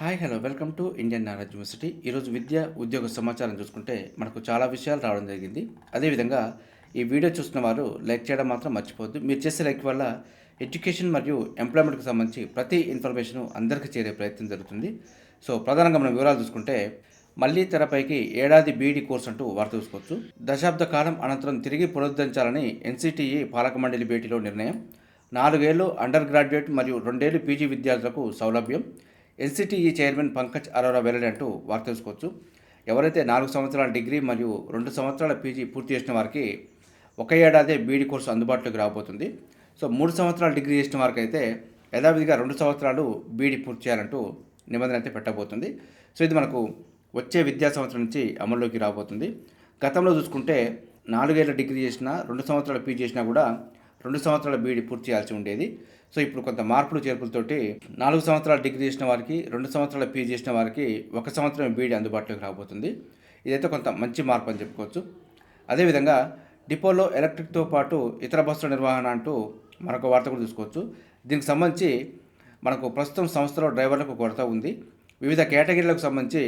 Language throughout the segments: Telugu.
Hi hello welcome to Indian knowledge university. ఈరోజు విద్య ఉద్యోగ సమాచారం చూసుకుంటే మనకు చాలా విషయాలు రావడం జరిగింది. అదేవిధంగా ఈ వీడియో చూస్తున్న వారు లైక్ చేయడం మాత్రం మర్చిపోవద్దు. మీరు చేసే లైక్ వల్ల ఎడ్యుకేషన్ మరియు ఎంప్లాయ్మెంట్కి సంబంధించి ప్రతి ఇన్ఫర్మేషన్ అందరికీ చేరే ప్రయత్నం జరుగుతుంది. సో ప్రధానంగా మనం వివరాలు చూసుకుంటే మళ్ళీ తెరపైకి ఏడాది బీఈడి కోర్సు అంటూ వార్త చూసుకోవచ్చు. దశాబ్ద కాలం అనంతరం తిరిగి పునరుద్ధరించాలని ఎన్సిటిఈ పాలక మండలి భేటీలో నిర్ణయం. నాలుగేళ్ళు అండర్ గ్రాడ్యుయేట్ మరియు రెండేళ్ళు పీజీ విద్యార్థులకు సౌలభ్యం. ఎన్సిటిఈ చైర్మన్ పంకజ్ అరోరా వెల్లడి అంటూ వార్త తెలుసుకోవచ్చు. ఎవరైతే నాలుగు సంవత్సరాల డిగ్రీ మరియు రెండు సంవత్సరాల పీజీ పూర్తి చేసిన వారికి ఒక ఏడాదే బీఈడి కోర్సు అందుబాటులోకి రాబోతుంది. సో మూడు సంవత్సరాల డిగ్రీ చేసిన వారికి అయితే యథావిధిగా రెండు సంవత్సరాలు బీఈడి పూర్తి చేయాలంటూ నిబంధన అయితే పెట్టబోతుంది. సో ఇది మనకు వచ్చే విద్యా సంవత్సరం నుంచి అమల్లోకి రాబోతుంది. గతంలో చూసుకుంటే నాలుగేళ్ళ డిగ్రీ చేసినా రెండు సంవత్సరాల పీజీ చేసినా కూడా రెండు సంవత్సరాల బీఈడి పూర్తి చేయాల్సి ఉండేది. సో ఇప్పుడు కొంత మార్పులు చేర్పులతోటి నాలుగు సంవత్సరాల డిగ్రీ చేసిన వారికి రెండు సంవత్సరాల పీజీ చేసిన వారికి ఒక సంవత్సరం బీఈడి అందుబాటులోకి రాబోతుంది. ఇదైతే కొంత మంచి మార్పు అని చెప్పుకోవచ్చు. అదేవిధంగా డిపోలో ఎలక్ట్రిక్తో పాటు ఇతర బస్సుల నిర్వహణ అంటూ మరొక వార్త కూడా చూసుకోవచ్చు. దీనికి సంబంధించి మనకు ప్రస్తుతం సంస్థలో డ్రైవర్లకు కొరత ఉంది. వివిధ కేటగిరీలకు సంబంధించి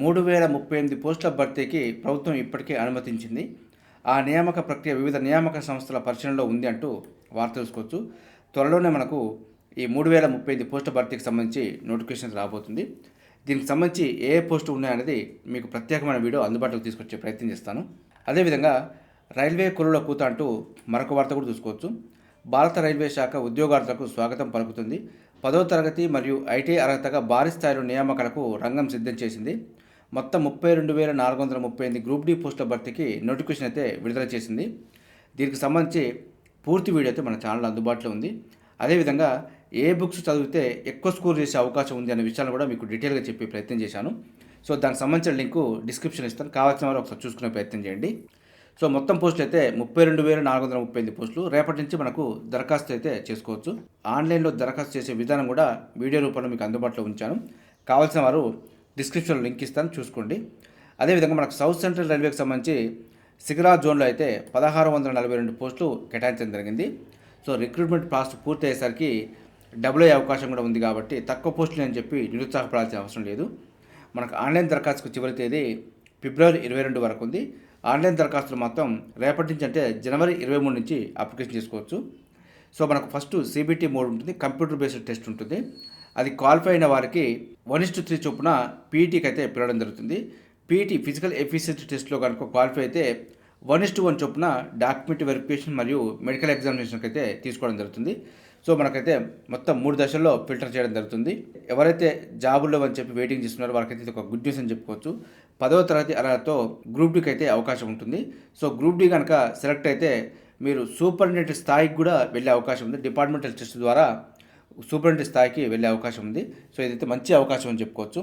మూడు వేల ముప్పై ఎనిమిది పోస్టుల భర్తీకి ప్రభుత్వం ఇప్పటికే అనుమతించింది. ఆ నియామక ప్రక్రియ వివిధ నియామక సంస్థల పరిశీలనలో ఉంది అంటూ వార్త తెలుసుకోవచ్చు. త్వరలోనే మనకు ఈ మూడు వేల ముప్పై ఐదు పోస్టు భర్తీకి సంబంధించి నోటిఫికేషన్ రాబోతుంది. దీనికి సంబంధించి ఏ పోస్టు ఉన్నాయనేది మీకు ప్రత్యేకమైన వీడియో అందుబాటులోకి తీసుకొచ్చే ప్రయత్నం చేస్తాను. అదేవిధంగా రైల్వే కురుల కూత అంటూ మరొక వార్త కూడా చూసుకోవచ్చు. భారత రైల్వే శాఖ ఉద్యోగార్థులకు స్వాగతం పలుకుతుంది. పదో తరగతి మరియు ఐటీ అర్హతగా భారీ స్థాయిలో నియామకాలకు రంగం సిద్ధం చేసింది. మొత్తం ముప్పై రెండు వేల నాలుగు వందల ముప్పై ఎనిమిది గ్రూప్ డి పోస్టుల భర్తీకి నోటిఫికేషన్ అయితే విడుదల చేసింది. దీనికి సంబంధించి పూర్తి వీడియో అయితే మన ఛానల్ అందుబాటులో ఉంది. అదేవిధంగా ఏ బుక్స్ చదివితే ఎక్కువ స్కోర్ చేసే అవకాశం ఉంది అనే విషయాన్ని కూడా మీకు డీటెయిల్గా చెప్పే ప్రయత్నం చేశాను. సో దానికి సంబంధించిన లింకు డిస్క్రిప్షన్ ఇస్తాను. కావాల్సిన వారు ఒకసారి చూసుకునే ప్రయత్నం చేయండి. సో మొత్తం పోస్టులు అయితే ముప్పై రెండు వేల నాలుగు వందల ముప్పై ఎనిమిది పోస్టులు. రేపటి నుంచి మనకు దరఖాస్తు అయితే చేసుకోవచ్చు. ఆన్లైన్లో దరఖాస్తు చేసే విధానం కూడా వీడియో రూపంలో మీకు అందుబాటులో ఉంచాను. కావాల్సిన వారు డిస్క్రిప్షన్లో లింక్ ఇస్తాను చూసుకోండి. అదేవిధంగా మనకు సౌత్ సెంట్రల్ రైల్వేకి సంబంధించి సిగరా జోన్లో అయితే పదహారు వందల నలభై రెండు పోస్టులు కేటాయించడం జరిగింది. సో రిక్రూట్మెంట్ ప్రాసెస్ పూర్తి అయ్యేసరికి డబుల్ అయ్యే అవకాశం కూడా ఉంది కాబట్టి తక్కువ పోస్టులు అని చెప్పి నిరుత్సాహపడాల్సిన అవసరం లేదు. మనకు ఆన్లైన్ దరఖాస్తుకు చివరి తేదీ ఫిబ్రవరి ఇరవై రెండు వరకు ఉంది. ఆన్లైన్ దరఖాస్తులు మొత్తం రేపటి నుంచి అంటే జనవరి ఇరవై మూడు నుంచి అప్లికేషన్ చేసుకోవచ్చు. సో మనకు ఫస్ట్ సిబిటీ మోడ్ ఉంటుంది కంప్యూటర్ బేస్డ్ టెస్ట్ ఉంటుంది. అది క్వాలిఫై అయిన వారికి వన్ ఇస్ టు త్రీ చొప్పున పీఈటీకి అయితే పిలవడం జరుగుతుంది. పీఈటీ ఫిజికల్ ఎఫిషియన్సీ టెస్ట్లో కనుక క్వాలిఫై అయితే వన్ ఇస్ టు వన్ చొప్పున డాక్యుమెంట్ వెరిఫికేషన్ మరియు మెడికల్ ఎగ్జామినేషన్కి అయితే తీసుకోవడం జరుగుతుంది. సో మనకైతే మొత్తం మూడు దశల్లో ఫిల్టర్ చేయడం జరుగుతుంది. ఎవరైతే జాబుల్లో అని చెప్పి వెయిటింగ్ చేస్తున్నారో వారికైతే ఇది ఒక గుడ్ న్యూస్ అని చెప్పుకోవచ్చు. పదవ తరగతి అర్హతతో గ్రూప్ డీకి అయితే అవకాశం ఉంటుంది. సో గ్రూప్ డి కనుక సెలెక్ట్ అయితే మీరు సూపరింటెండెంట్ స్థాయికి కూడా వెళ్ళే అవకాశం ఉంది. డిపార్ట్మెంటల్ టెస్ట్ ద్వారా సూపరింటెండెంట్ స్థాయికి వెళ్ళే అవకాశం ఉంది. సో ఇదైతే మంచి అవకాశం అని చెప్పుకోవచ్చు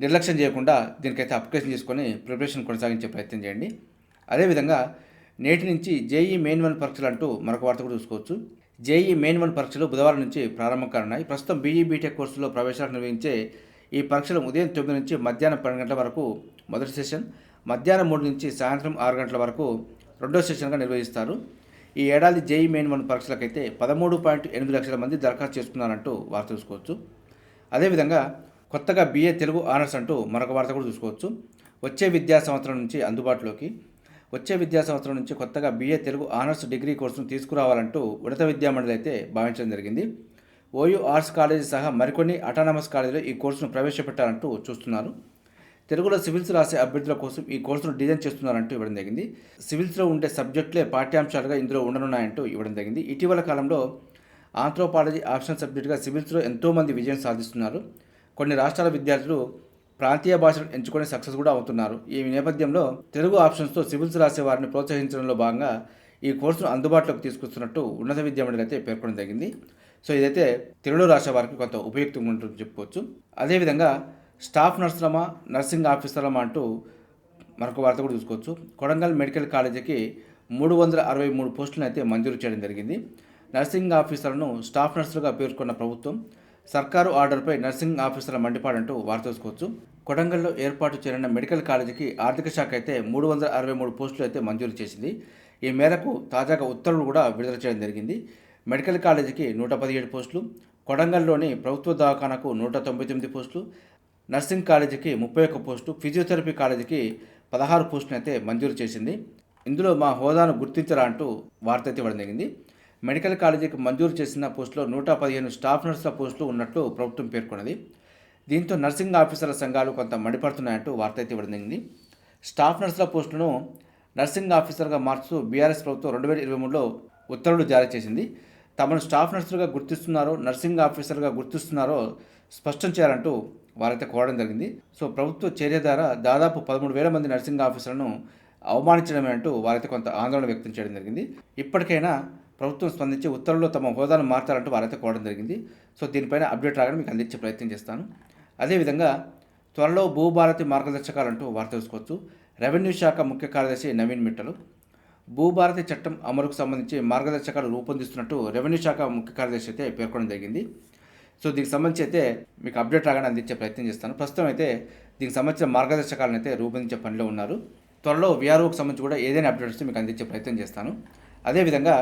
నిర్లక్ష్యం చేయకుండా దీనికైతే అప్లికేషన్ చేసుకొని ప్రిపరేషన్ కొనసాగించే ప్రయత్నం చేయండి. అదేవిధంగా నేటి నుంచి జేఈ మెయిన్ వన్ పరీక్షలు అంటూ మరొక వార్త కూడా చూసుకోవచ్చు. జేఈ మెయిన్ వన్ పరీక్షలు బుధవారం నుంచి ప్రారంభం కానున్నాయి. ప్రస్తుతం బీఈ బీటెక్ కోర్సులో ప్రవేశాలు నిర్వహించే ఈ పరీక్షలు ఉదయం తొమ్మిది నుంచి మధ్యాహ్నం పన్నెండు గంటల వరకు మొదటి సెషన్ మధ్యాహ్నం మూడు నుంచి సాయంత్రం ఆరు గంటల వరకు రెండో సెషన్గా నిర్వహిస్తారు. ఈ ఏడాది జేఈ మెయిన్ వన్ పరీక్షలకైతే పదమూడు పాయింట్ ఎనిమిది లక్షల మంది దరఖాస్తు చేసుకున్నారంటూ వార్త చూసుకోవచ్చు. అదేవిధంగా కొత్తగా బీఏ తెలుగు ఆనర్స్ అంటూ మరొక వార్త కూడా చూసుకోవచ్చు. వచ్చే విద్యా సంవత్సరం నుంచి అందుబాటులోకి వచ్చే విద్యా సంవత్సరం నుంచి కొత్తగా బీఏ తెలుగు ఆనర్స్ డిగ్రీ కోర్సును తీసుకురావాలంటూ ఉన్నత విద్యా మండలి అయితే భావించడం జరిగింది. ఓయూ ఆర్ట్స్ కాలేజీ సహా మరికొన్ని అటానమస్ కాలేజీలో ఈ కోర్సును ప్రవేశపెట్టాలంటూ చూస్తున్నారు. తెలుగులో సివిల్స్ రాసే అభ్యర్థుల కోసం ఈ కోర్సును డిజైన్ చేస్తున్నారంటూ ఇవ్వడం జరిగింది. సివిల్స్లో ఉండే సబ్జెక్టులే పాఠ్యాంశాలుగా ఇందులో ఉండనున్నాయంటూ ఇవ్వడం జరిగింది. ఇటీవల కాలంలో ఆంథ్రోపాలజీ ఆప్షన్ సబ్జెక్టుగా సివిల్స్లో ఎంతోమంది విజయం సాధిస్తున్నారు. కొన్ని రాష్ట్రాల విద్యార్థులు ప్రాంతీయ భాషను ఎంచుకొని సక్సెస్ కూడా అవుతున్నారు. ఈ నేపథ్యంలో తెలుగు ఆప్షన్స్తో సివిల్స్ రాసే వారిని ప్రోత్సహించడంలో భాగంగా ఈ కోర్సును అందుబాటులోకి తీసుకొస్తున్నట్టు ఉన్నత విద్యామండలి అయితే పేర్కొనడం జరిగింది. సో ఇదైతే తెలుగులో రాసే వారికి కొంత ఉపయుక్తంగా ఉంటుందని చెప్పుకోవచ్చు. అదేవిధంగా స్టాఫ్ నర్సులమా నర్సింగ్ ఆఫీసర్లమా అంటూ మరొక వార్త కూడా చూసుకోవచ్చు. కొడంగల్ మెడికల్ కాలేజీకి మూడు వందల అరవై మూడు పోస్టులను అయితే మంజూరు చేయడం జరిగింది. నర్సింగ్ ఆఫీసర్లను స్టాఫ్ నర్సులుగా పేర్కొన్న ప్రభుత్వం సర్కారు ఆర్డర్పై నర్సింగ్ ఆఫీసర్ల మండిపాడంటూ వార్త చూసుకోవచ్చు. కొడంగల్లో ఏర్పాటు చేరిన మెడికల్ కాలేజీకి ఆర్థిక శాఖ అయితే మూడు వందల అరవై మూడు పోస్టులు అయితే మంజూరు చేసింది. ఈ మేరకు తాజాగా ఉత్తర్వులు కూడా విడుదల చేయడం జరిగింది. మెడికల్ కాలేజీకి నూట పదిహేడు పోస్టులు కొడంగల్లోని ప్రభుత్వ దవాఖానకు నూట తొంభై తొమ్మిది పోస్టులు నర్సింగ్ కాలేజీకి ముప్పై ఒక్క పోస్టు ఫిజియోథెరపీ కాలేజీకి పదహారు పోస్టును అయితే మంజూరు చేసింది. ఇందులో మా హోదాను గుర్తించరా అంటూ వార్త అయితే ఇవ్వడం జరిగింది. మెడికల్ కాలేజీకి మంజూరు చేసిన పోస్టులో నూట పదిహేను స్టాఫ్ నర్సుల పోస్టులు ఉన్నట్లు ప్రభుత్వం పేర్కొన్నది. దీంతో నర్సింగ్ ఆఫీసర్ల సంఘాలు కొంత మండిపడుతున్నాయంటూ వార్త అయితే ఇవ్వడం జరిగింది. స్టాఫ్ నర్సుల పోస్టులను నర్సింగ్ ఆఫీసర్గా మార్చుతూ బీఆర్ఎస్ ప్రభుత్వం రెండు వేల ఇరవై మూడులో ఉత్తర్వులు జారీ చేసింది. తమను స్టాఫ్ నర్సులుగా గుర్తిస్తున్నారో నర్సింగ్ ఆఫీసర్గా గుర్తిస్తున్నారో స్పష్టం చేయాలంటూ వారైతే కోరడం జరిగింది. సో ప్రభుత్వ చర్య ద్వారా దాదాపు పదమూడు వేల మంది నర్సింగ్ ఆఫీసర్లను అవమానించడమే అంటూ వారైతే కొంత ఆందోళన వ్యక్తం చేయడం జరిగింది. ఇప్పటికైనా ప్రభుత్వం స్పందించి ఉత్తర్వుల్లో తమ హోదాను మార్చాలంటూ వారైతే కోరడం జరిగింది. సో దీనిపైన అప్డేట్ రాగానే మీకు అందించే ప్రయత్నం చేస్తాను. అదేవిధంగా త్వరలో భూభారతి మార్గదర్శకాలంటూ వార్త తెలుసుకోవచ్చు. రెవెన్యూ శాఖ ముఖ్య కార్యదర్శి నవీన్ మిట్టలు. భూభారతి చట్టం అమలుకు సంబంధించి మార్గదర్శకాలు రూపొందిస్తున్నట్టు రెవెన్యూ శాఖ ముఖ్య కార్యదర్శి అయితే పేర్కొనడం జరిగింది. సో దీనికి సంబంధించి అయితే మీకు అప్డేట్ రాగానే అందించే ప్రయత్నం చేస్తాను. ప్రస్తుతం అయితే దీనికి సంబంధించిన మార్గదర్శకాలను అయితే రూపొందించే పనిలో ఉన్నారు. త్వరలో విఆర్ఓకి సంబంధించి కూడా ఏదైనా అప్డేట్ వస్తే మీకు అందించే ప్రయత్నం చేస్తాను. అదేవిధంగా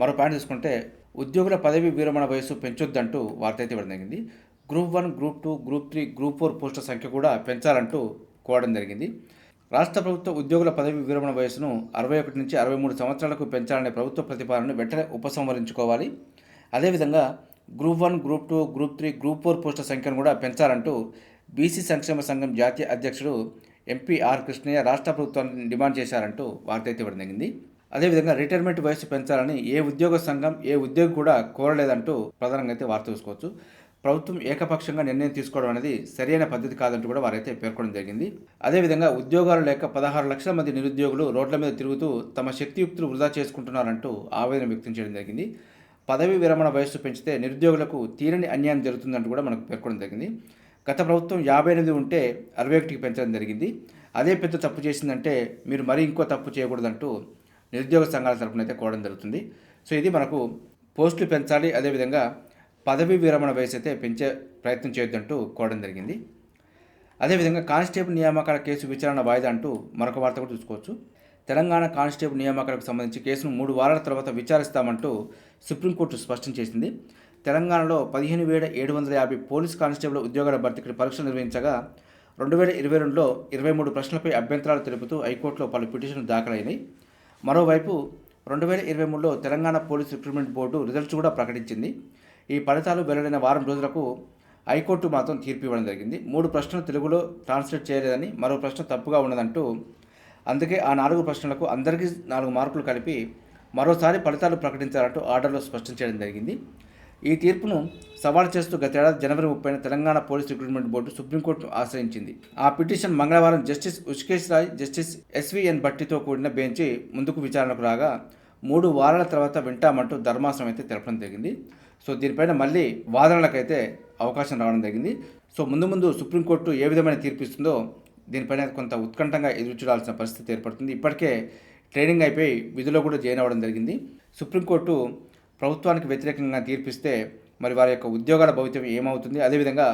మరో పాయింట్ చూసుకుంటే ఉద్యోగుల పదవి విరమణ వయసు పెంచొద్దంటూ వార్త అయితే ఇవ్వడం జరిగింది. Group one group two group three group four పోస్టుల సంఖ్య కూడా పెంచాలంటూ కోవడం జరిగింది. రాష్ట్ర ప్రభుత్వ ఉద్యోగుల పదవి విరమణ వయసును అరవై ఒకటి నుంచి అరవై మూడు సంవత్సరాలకు పెంచాలనే ప్రభుత్వ ప్రతిపాదనను వెంటనే ఉపసంహరించుకోవాలి. అదేవిధంగా group one group two group three group four పోస్టుల సంఖ్యను కూడా పెంచాలంటూ బీసీ సంక్షేమ సంఘం జాతీయ అధ్యక్షుడు ఎంపీ ఆర్ కృష్ణయ్య రాష్ట్ర ప్రభుత్వాన్ని డిమాండ్ చేశారంటూ వార్త అయితే ఇవ్వడం జరిగింది. అదేవిధంగా రిటైర్మెంట్ వయసు పెంచాలని ఏ ఉద్యోగ సంఘం ఏ ఉద్యోగి కూడా కోరలేదంటూ ప్రధానంగా అయితే వార్త చూసుకోవచ్చు. ప్రభుత్వం ఏకపక్షంగా నిర్ణయం తీసుకోవడం అనేది సరైన పద్ధతి కాదంటూ కూడా వారైతే పేర్కొనడం జరిగింది. అదేవిధంగా ఉద్యోగాలు లేక పదహారు లక్షల మంది నిరుద్యోగులు రోడ్ల మీద తిరుగుతూ తమ శక్తియుక్తులు వృధా చేసుకుంటున్నారంటూ ఆవేదన వ్యక్తం చేయడం జరిగింది. పదవి విరమణ వయస్సు పెంచితే నిరుద్యోగులకు తీరని అన్యాయం జరుగుతుందంటూ కూడా మనకు పేర్కొనడం జరిగింది. గత ప్రభుత్వం యాభై ఎనిమిది ఉంటే అరవై ఒకటికి పెంచడం జరిగింది. అదే పెద్ద తప్పు చేసిందంటే మీరు మరీ ఇంకో తప్పు చేయకూడదంటూ నిరుద్యోగ సంఘాల తరపున అయితే కోవడం జరుగుతుంది. సో ఇది మనకు పోస్టులు పెంచాలి అదేవిధంగా పదవీ విరమణ వయసు అయితే పెంచే ప్రయత్నం చేయొద్దంటూ కోవడం జరిగింది. అదేవిధంగా కానిస్టేబుల్ నియామకాల కేసు విచారణ వాయిదా అంటూ మరొక వార్త కూడా చూసుకోవచ్చు. తెలంగాణ కానిస్టేబుల్ నియామకాలకు సంబంధించి కేసును మూడు వారాల తర్వాత విచారిస్తామంటూ సుప్రీంకోర్టు స్పష్టం చేసింది. తెలంగాణలో పదిహేను వేల ఏడు వందల యాభై పోలీస్ కానిస్టేబుల్ ఉద్యోగాల భర్తీకి పరీక్షలు నిర్వహించగా రెండు వేల ఇరవై రెండులో ఇరవై మూడు ప్రశ్నలపై అభ్యంతరాలు తెలుపుతూ హైకోర్టులో పలు పిటిషన్లు దాఖలైనాయి. మరోవైపు రెండు వేల ఇరవై మూడులో Telangana police recruitment board results కూడా ప్రకటించింది. ఈ ఫలితాలు వెల్లడైన వారం రోజులకు హైకోర్టు మాత్రం తీర్పు ఇవ్వడం జరిగింది. మూడు ప్రశ్నలు తెలుగులో ట్రాన్స్లేట్ చేయలేదని మరో ప్రశ్న తప్పుగా ఉన్నదంటూ అందుకే ఆ నాలుగు ప్రశ్నలకు అందరికీ నాలుగు మార్కులు కలిపి మరోసారి ఫలితాలు ప్రకటించాలంటూ ఆర్డర్లో స్పష్టం చేయడం జరిగింది. ఈ తీర్పును సవాల్ చేస్తూ గతేడాది జనవరి ముప్పైన తెలంగాణ పోలీస్ రిక్రూట్మెంట్ బోర్డు సుప్రీంకోర్టును ఆశ్రయించింది. ఆ పిటిషన్ మంగళవారం justice Hrishikesh Roy justice S V N భట్టితో కూడిన బెంచి ముందుకు విచారణకు రాగా మూడు వారాల తర్వాత వింటామంటూ ధర్మాసనం అయితే తెలపడం జరిగింది. సో దీనిపైన మళ్ళీ వాదనలకైతే అవకాశం రావడం జరిగింది. సో ముందు ముందు సుప్రీంకోర్టు ఏ విధమైన తీర్పు ఇస్తుందో దీనిపైన కొంత ఉత్కంఠంగా ఎదురు చూడాల్సిన పరిస్థితి ఏర్పడుతుంది. ఇప్పటికే ట్రైనింగ్ అయిపోయి విధిలో కూడా జాయిన్ అవ్వడం జరిగింది. సుప్రీంకోర్టు ప్రభుత్వానికి వ్యతిరేకంగా తీర్పిస్తే మరి వారి యొక్క ఉద్యోగాల భవిత్యం ఏమవుతుంది? అదేవిధంగా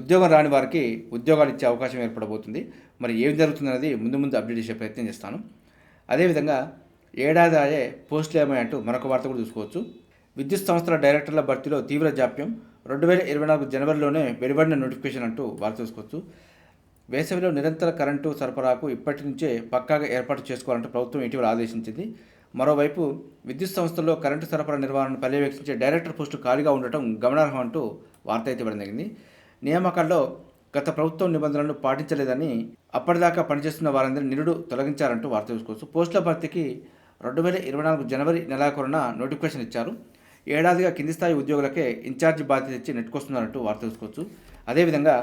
ఉద్యోగం రాని వారికి ఉద్యోగాలు ఇచ్చే అవకాశం ఏర్పడబోతుంది. మరి ఏం జరుగుతుందన్నది ముందు ముందు అప్డేట్ చేసే ప్రయత్నం చేస్తాను. అదేవిధంగా ఏడాది ఆయే పోస్టులు ఏమై అంటూ మరొక వార్త కూడా చూసుకోవచ్చు. విద్యుత్ సంస్థల డైరెక్టర్ల భర్తీలో తీవ్ర జాప్యం. రెండు వేల ఇరవై నాలుగు జనవరిలోనే వెలువడిన నోటిఫికేషన్ అంటూ వార్త చూసుకోవచ్చు. వేసవిలో నిరంతర కరెంటు సరఫరాకు ఇప్పటి నుంచే పక్కాగా ఏర్పాటు చేసుకోవాలంటూ ప్రభుత్వం ఇటీవల ఆదేశించింది. మరోవైపు విద్యుత్ సంస్థల్లో కరెంటు సరఫరా నిర్వహణను పర్యవేక్షించే డైరెక్టర్ పోస్టు ఖాళీగా ఉండటం గమనార్హం అంటూ వార్త అయితే ఇవ్వడం జరిగింది. నియామకాల్లో గత ప్రభుత్వం నిబంధనలను పాటించలేదని అప్పటిదాకా పనిచేస్తున్న వారందరినీ నిరుడు తొలగించారంటూ వార్త చూసుకోవచ్చు పోస్టుల భర్తీకి రెండు వేల ఇరవై నాలుగు జనవరి నెలాఖరున నోటిఫికేషన్ ఇచ్చారు. ఏడాదిగా కింది స్థాయి ఉద్యోగులకే ఇన్ఛార్జి బాధ్యత ఇచ్చి నెట్టుకొస్తున్నారంటూ వార్త చూసుకోవచ్చు అదేవిధంగా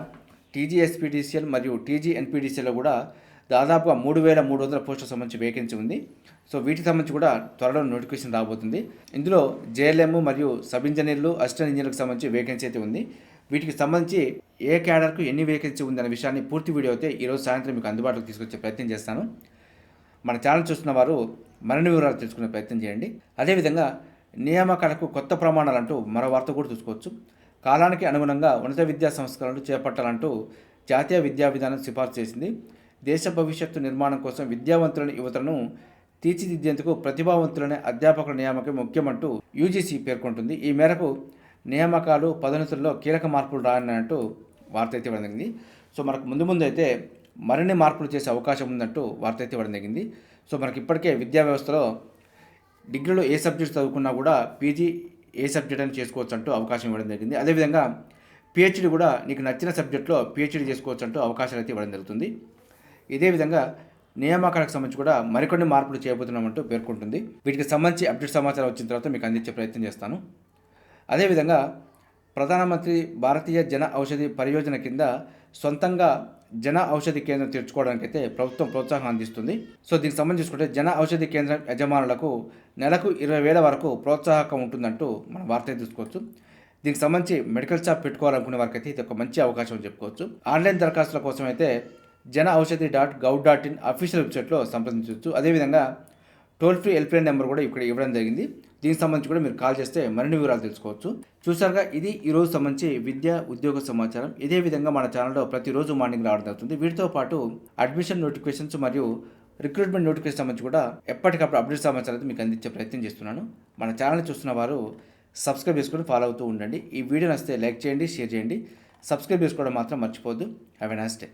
టీజీఎస్పీడీసీఎల్ మరియు టీజీఎన్పీటీసీలో కూడా దాదాపుగా మూడు వేల మూడు వందల పోస్టులకు సంబంధించి వేకెన్సీ ఉంది. సో వీటికి సంబంధించి కూడా త్వరలో నోటిఫికేషన్ రాబోతుంది. ఇందులో జేఎల్ఎం మరియు సబ్ ఇంజనీర్లు అసిస్టెంట్ ఇంజనీర్లకు సంబంధించి వేకెన్సీ అయితే ఉంది. వీటికి సంబంధించి ఏ క్యాడర్కు ఎన్ని వేకెన్సీ ఉందనే విషయాన్ని పూర్తి వీడియో అయితే ఈరోజు సాయంత్రం మీకు అందుబాటులోకి తీసుకొచ్చే ప్రయత్నం చేస్తాను. మన ఛానల్ చూస్తున్న వారు మరిన్ని వివరాలు తెలుసుకునే ప్రయత్నం చేయండి. అదేవిధంగా నియామకాలకు కొత్త ప్రమాణాలు అంటూ మరో వార్త కూడా చూసుకోవచ్చు. కాలానికి అనుగుణంగా ఉన్నత విద్యా సంస్కరణలు చేపట్టాలంటూ జాతీయ విద్యా విధానం సిఫార్సు చేసింది. దేశ భవిష్యత్తు నిర్మాణం కోసం విద్యావంతులైన యువతను తీర్చిదిద్దేందుకు ప్రతిభావంతులనే అధ్యాపకుల నియామకం ముఖ్యమంటూ యూజీసీ పేర్కొంటుంది. ఈ మేరకు నియామకాలు పదోన్నతుల్లో కీలక మార్పులు రానున్నట్టు వార్త అయితే ఇవ్వడం జరిగింది సో మనకు ముందు ముందు అయితే మరిన్ని మార్పులు చేసే అవకాశం ఉందంటూ వార్త అయితే ఇవ్వడం జరిగింది సో మనకి ఇప్పటికే విద్యా వ్యవస్థలో డిగ్రీలో ఏ సబ్జెక్ట్ చదువుకున్నా కూడా పీజీ ఏ సబ్జెక్ట్ అని చేసుకోవచ్చు అంటూ అవకాశం ఇవ్వడం జరిగింది. అదేవిధంగా పిహెచ్డి కూడా నీకు నచ్చిన సబ్జెక్ట్లో పిహెచ్డి చేసుకోవచ్చు అంటూ అవకాశాలు అయితే ఇవ్వడం జరుగుతుంది. ఇదే విధంగా నియామకాలకు సంబంధించి కూడా మరికొన్ని మార్పులు చేయబోతున్నామంటూ పేర్కొంటుంది. వీటికి సంబంధించి అప్డేట్ సమాచారం వచ్చిన తర్వాత మీకు అందించే ప్రయత్నం చేస్తాను. అదేవిధంగా ప్రధానమంత్రి భారతీయ జన ఔషధి పరియోజన కింద సొంతంగా జన ఔషధి కేంద్రం తెరుచుకోవడానికైతే ప్రభుత్వం ప్రోత్సాహం అందిస్తుంది. సో దీనికి సంబంధించి చూసుకుంటే జన ఔషధి కేంద్రం యజమానులకు నెలకు ఇరవై వేల వరకు ప్రోత్సాహకం ఉంటుందంటూ మనం వార్త తీసుకోవచ్చు దీనికి సంబంధించి మెడికల్ షాప్ పెట్టుకోవాలనుకునే వారికి అయితే ఇది ఒక మంచి అవకాశం అని చెప్పుకోవచ్చు. ఆన్లైన్ దరఖాస్తుల కోసం అయితే Jan Aushadhi dot gov dot in official వెబ్సైట్లో సంప్రదించవచ్చు. అదేవిధంగా టోల్ ఫ్రీ హెల్ప్లైన్ నెంబర్ కూడా ఇక్కడ ఇవ్వడం జరిగింది. దీనికి సంబంధించి కూడా మీరు కాల్ చేస్తే మరిన్ని వివరాలు తెలుసుకోవచ్చు. చూసారుగా ఇది ఈ రోజు సంబంధించి విద్య ఉద్యోగ సమాచారం. ఇదే విధంగా మన ఛానల్లో ప్రతిరోజు మార్నింగ్ రావడం జరుగుతుంది. వీటితో పాటు అడ్మిషన్ నోటిఫికేషన్స్ మరియు రిక్రూట్మెంట్ నోటిఫికేషన్ సంబంధించి కూడా ఎప్పటికప్పుడు అప్డేట్ సమాచారం అయితే మీకు అందించే ప్రయత్నం చేస్తున్నాను. మన ఛానల్ చూస్తున్న వారు సబ్స్క్రైబ్ చేసుకొని ఫాలో అవుతూ ఉండండి. ఈ వీడియో నచ్చితే లైక్ చేయండి షేర్ చేయండి. సబ్స్క్రైబ్ చేసుకోవడం మాత్రం మర్చిపోద్దు హ్యావ్ ఎ నైస్ డే